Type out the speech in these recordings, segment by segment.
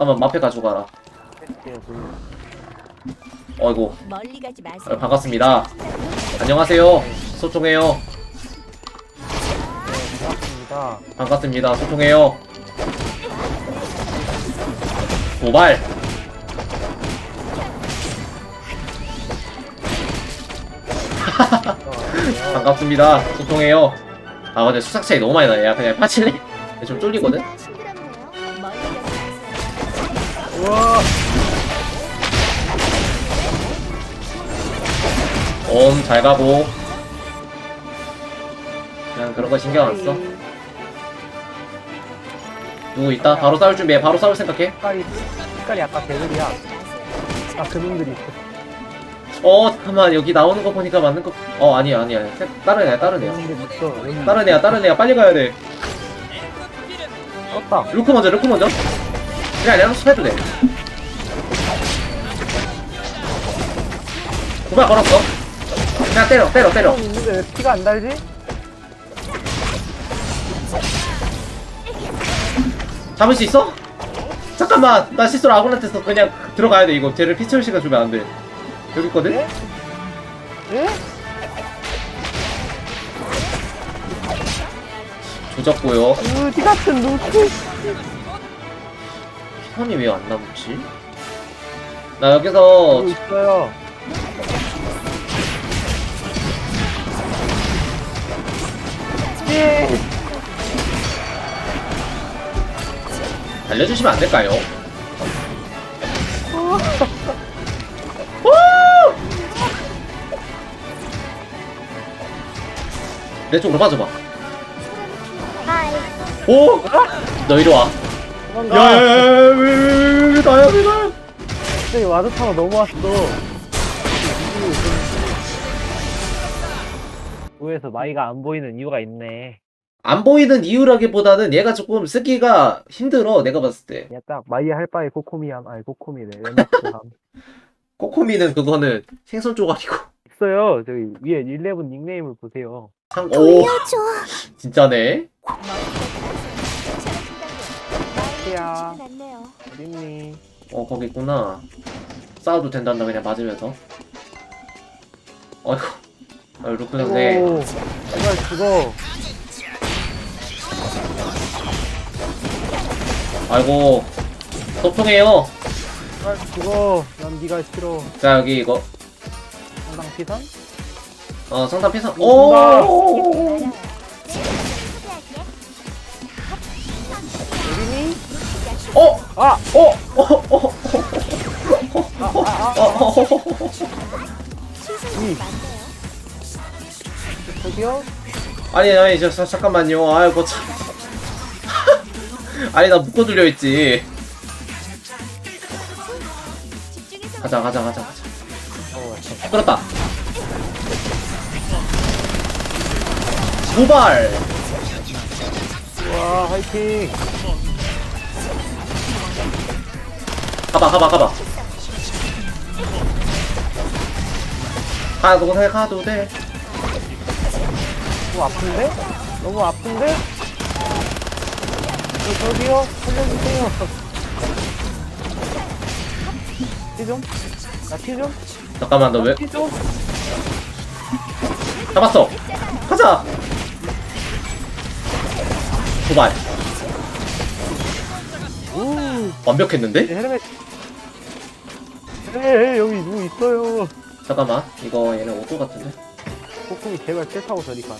잠깐만 마페 가져가라. 어이구 멀리 가지 마세요. 어, 반갑습니다 안녕하세요 소통해요 반갑습니다. 반갑습니다 소통해요 도발 어, 반갑습니다 소통해요 아 근데 수상 차이 너무 많이 나네 야 그냥 빠칠래? 좀 쫄리거든? 우와! 옴 잘 가고 그냥 그런 거 신경 안 써. 누구 있다? 바로 싸울 준비해. 바로 싸울 생각해. 색깔이, 색깔이 아까 개들이야. 아, 그놈들이 있어. 어 잠깐만 여기 나오는 거 보니까 맞는 거. 어 아니야 아니야. 색- 다른 애야 다른 애야. 그놈들 있어. 다른 애야 다른 애야 빨리 가야 돼. 떴다. 루크 먼저 루크 먼저. 그냥 내가 해도 돼. 도발 걸었어. 그냥 때려 때려 때려. 형 있는데 왜 피가 안 달지? 잡을 수 있어? 잠깐만 나 실수로 아군한테 서 그냥 들어가야 돼 이거 쟤를 피철 시간 주면 안 돼. 여기 있거든. 예? 예? 조졌고요. 으디 같은 루트. 피선이 왜 안 남지? 나 여기서 여기 있어요. 예! 알려주시면 안 될까요? 내 쪽으로 빠져봐. 오! 너 이리 와. 도망가. 야야야야 왜왜왜 나야 왜 나야? 갑자기 와드타가 넘어왔어. 도에서 마이가 안 보이는 이유가 있네. 안 보이는 이유라기보다는 얘가 조금 쓰기가 힘들어 내가 봤을 때. 야, 딱 마이 할 바에 코코미함, 아니 코코미네. 연락함. 코코미는 그거는 생선 쪼가리고. 있어요. 저기 위에 11 닉네임을 보세요. 참, 오 진짜네. 야. 났네요. 어딨니? 어 거기 있구나. 싸워도 된단다 그냥 맞으면서. 어이구. 어, 루크 선생. 오, 제발 죽어. 아이고. 소통해요. 제발 죽어. 난 네가 싫어. 자 여기 이거. 상당 피선? 어 상담 피선. 온다. 오. 아! 어. 어. 어. 어. 아, 어. 어. 어. 이. 저기요? 아니 아니 저, 저 잠깐만요. 아이고 참. 아니 나 묶어 둘려 있지. 가자 가자 가자 가자. 어, 끌었다. 도발. 와, 화이팅! 가봐 가봐 가봐. 가도 돼 가도 돼. 너무 아픈데? 너무 아픈데? 저, 저기요? 살려주세요. 피 좀? 나피 좀? 잠깐만 너왜피 좀? 잡았어? 가자. 도발. 우! 완벽했는데? 헬멧. 에 여기 누구 있어요. 잠깐만 이거 얘는 오토 같은데? 코코미 제발 차 타고 저리 가라.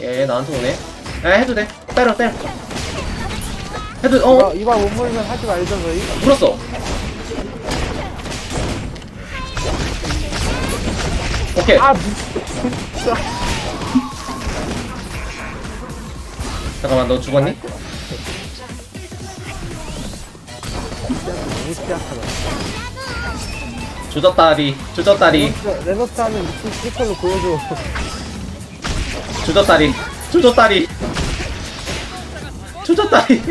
얘 나한테 오네. 에 해도 돼. 때려 때려. 해도 이봐, 어 이봐 못 물면 하지 말자 저희. 물었어. 오케이. 아, 진짜. 잠깐만 너 죽었니? 너무 취약하다. 조졌다리 조졌다리 레노트, 레노트 하는 미친 스피커로 보여줘. 조졌다리 조졌다리 조졌다리